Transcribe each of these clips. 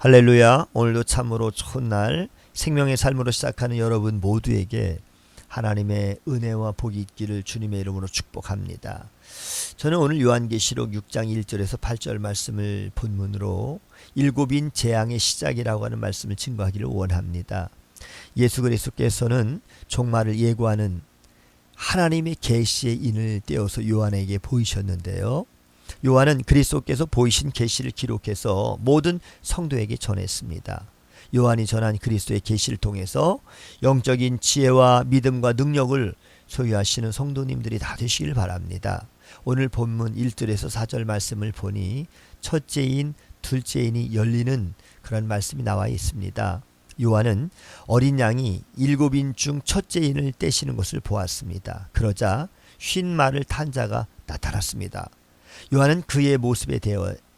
할렐루야. 오늘도 참으로 좋은 날 생명의 삶으로 시작하는 여러분 모두에게 하나님의 은혜와 복이 있기를 주님의 이름으로 축복합니다. 저는 오늘 요한계시록 6장 1절에서 8절 말씀을 본문으로 일곱인 재앙의 시작이라고 하는 말씀을 증거하기를 원합니다. 예수 그리스도께서는 종말을 예고하는 하나님의 계시의 인을 떼어서 요한에게 보이셨는데요. 요한은 그리스도께서 보이신 계시를 기록해서 모든 성도에게 전했습니다. 요한이 전한 그리스도의 계시를 통해서 영적인 지혜와 믿음과 능력을 소유하시는 성도님들이 다 되시길 바랍니다. 오늘 본문 1절에서 4절 말씀을 보니 첫째인 둘째인이 열리는 그런 말씀이 나와 있습니다. 요한은 어린 양이 일곱인 중 첫째인을 떼시는 것을 보았습니다. 그러자 쉰 말을 탄 자가 나타났습니다. 요한은 그의 모습에 대해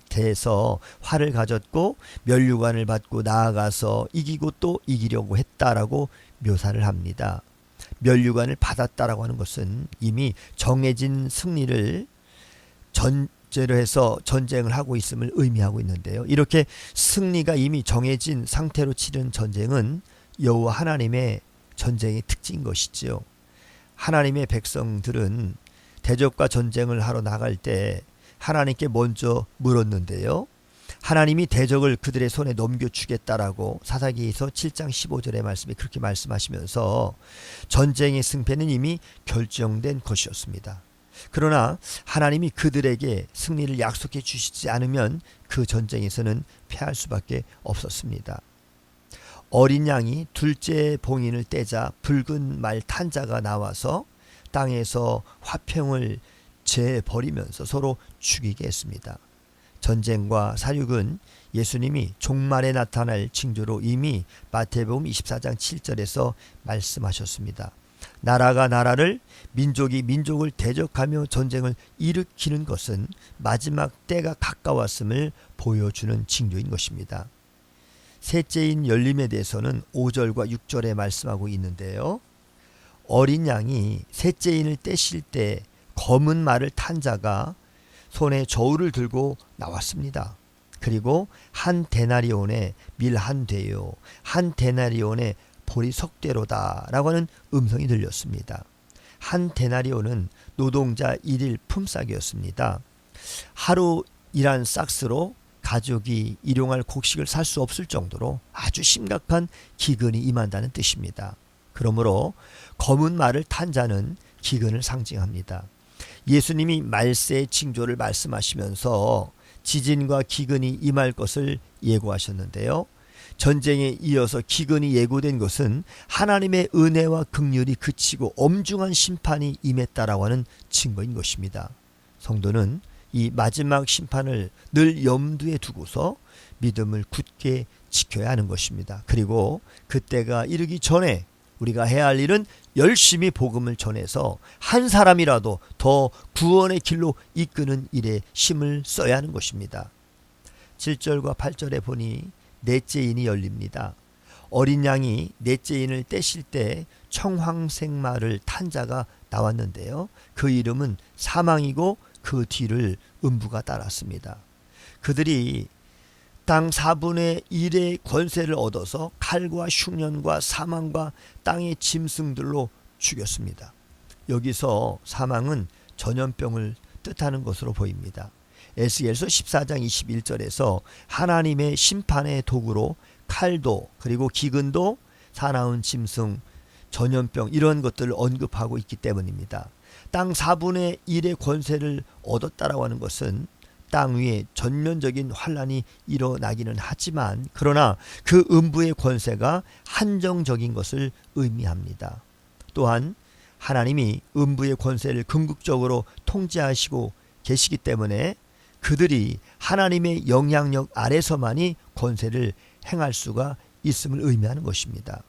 대해서 화를 가졌고 멸류관을 받고 나아가서 이기고 또 이기려고 했다라고 묘사를 합니다. 멸류관을 받았다라고 하는 것은 이미 정해진 승리를 전제로 해서 전쟁을 하고 있음을 의미하고 있는데요. 이렇게 승리가 이미 정해진 상태로 치른 전쟁은 여호와 하나님의 전쟁의 특징인 것이지요. 하나님의 백성들은 대적과 전쟁을 하러 나갈 때 하나님께 먼저 물었는데요. 하나님이 대적을 그들의 손에 넘겨주겠다라고 사사기에서 7장 15절의 말씀에 그렇게 말씀하시면서 전쟁의 승패는 이미 결정된 것이었습니다. 그러나 하나님이 그들에게 승리를 약속해 주시지 않으면 그 전쟁에서는 패할 수밖에 없었습니다. 어린 양이 둘째 봉인을 떼자 붉은 말 탄자가 나와서 땅에서 화평을 재버리면서 서로 죽이게 했습니다. 전쟁과 사륙은 예수님이 종말에 나타날 징조로 이미 마태복음 24장 7절에서 말씀하셨습니다. 나라가 나라를 민족이 민족을 대적하며 전쟁을 일으키는 것은 마지막 때가 가까웠음을 보여주는 징조인 것입니다. 셋째인 열림에 대해서는 5절과 6절에 말씀하고 있는데요. 어린 양이 셋째인을 떼실 때 검은 말을 탄 자가 손에 저울을 들고 나왔습니다. 그리고 한 데나리온에 밀 한 대요. 한 데나리온에 보리 석대로다라고 하는 음성이 들렸습니다. 한 데나리온은 노동자 일일 품삯이었습니다. 하루 일한 싹스로 가족이 일용할 곡식을 살 수 없을 정도로 아주 심각한 기근이 임한다는 뜻입니다. 그러므로 검은 말을 탄 자는 기근을 상징합니다. 예수님이 말세의 징조를 말씀하시면서 지진과 기근이 임할 것을 예고하셨는데요. 전쟁에 이어서 기근이 예고된 것은 하나님의 은혜와 극률이 그치고 엄중한 심판이 임했다라고 하는 증거인 것입니다. 성도는 이 마지막 심판을 늘 염두에 두고서 믿음을 굳게 지켜야 하는 것입니다. 그리고 그때가 이르기 전에 우리가 해야 할 일은 열심히 복음을 전해서 한 사람이라도 더 구원의 길로 이끄는 일에 힘을 써야 하는 것입니다. 7절과 8절에 보니 넷째 인이 열립니다. 어린 양이 넷째 인을 떼실 때 청황색 말을 탄 자가 나왔는데요. 그 이름은 사망이고 그 뒤를 음부가 따랐습니다. 그들이 땅 4분의 1의 권세를 얻어서 칼과 흉년과 사망과 땅의 짐승들로 죽였습니다. 여기서 사망은 전염병을 뜻하는 것으로 보입니다. 에스겔서 14장 21절에서 하나님의 심판의 도구로 칼도 그리고 기근도 사나운 짐승 전염병 이런 것들을 언급하고 있기 때문입니다. 땅 4분의 1의 권세를 얻었다라고 하는 것은 땅 위에 전면적인 환란이 일어나기는 하지만 그러나 그 음부의 권세가 한정적인 것을 의미합니다. 또한 하나님이 음부의 권세를 궁극적으로 통제하시고 계시기 때문에 그들이 하나님의 영향력 아래서만이 권세를 행할 수가 있음을 의미하는 것입니다.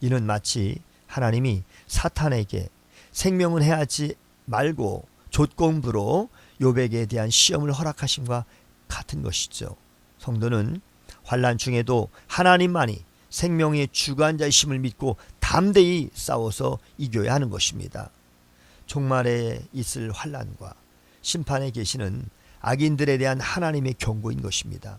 이는 마치 하나님이 사탄에게 생명은 해하지 말고 족공부로 요백에 대한 시험을 허락하심과 같은 것이죠. 성도는 환란 중에도 하나님만이 생명의 주관자이심을 믿고 담대히 싸워서 이겨야 하는 것입니다. 종말에 있을 환란과 심판에 계시는 악인들에 대한 하나님의 경고인 것입니다.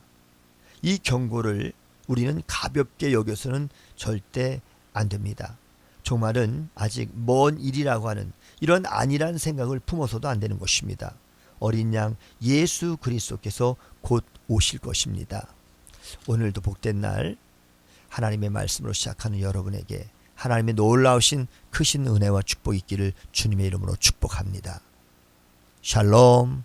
이 경고를 우리는 가볍게 여겨서는 절대 안 됩니다. 종말은 아직 먼 일이라고 하는 이런 안일한 생각을 품어서도 안 되는 것입니다. 어린 양 예수 그리스도께서 곧 오실 것입니다. 오늘도 복된 날 하나님의 말씀으로 시작하는 여러분에게 하나님의 놀라우신 크신 은혜와 축복이 있기를 주님의 이름으로 축복합니다. 샬롬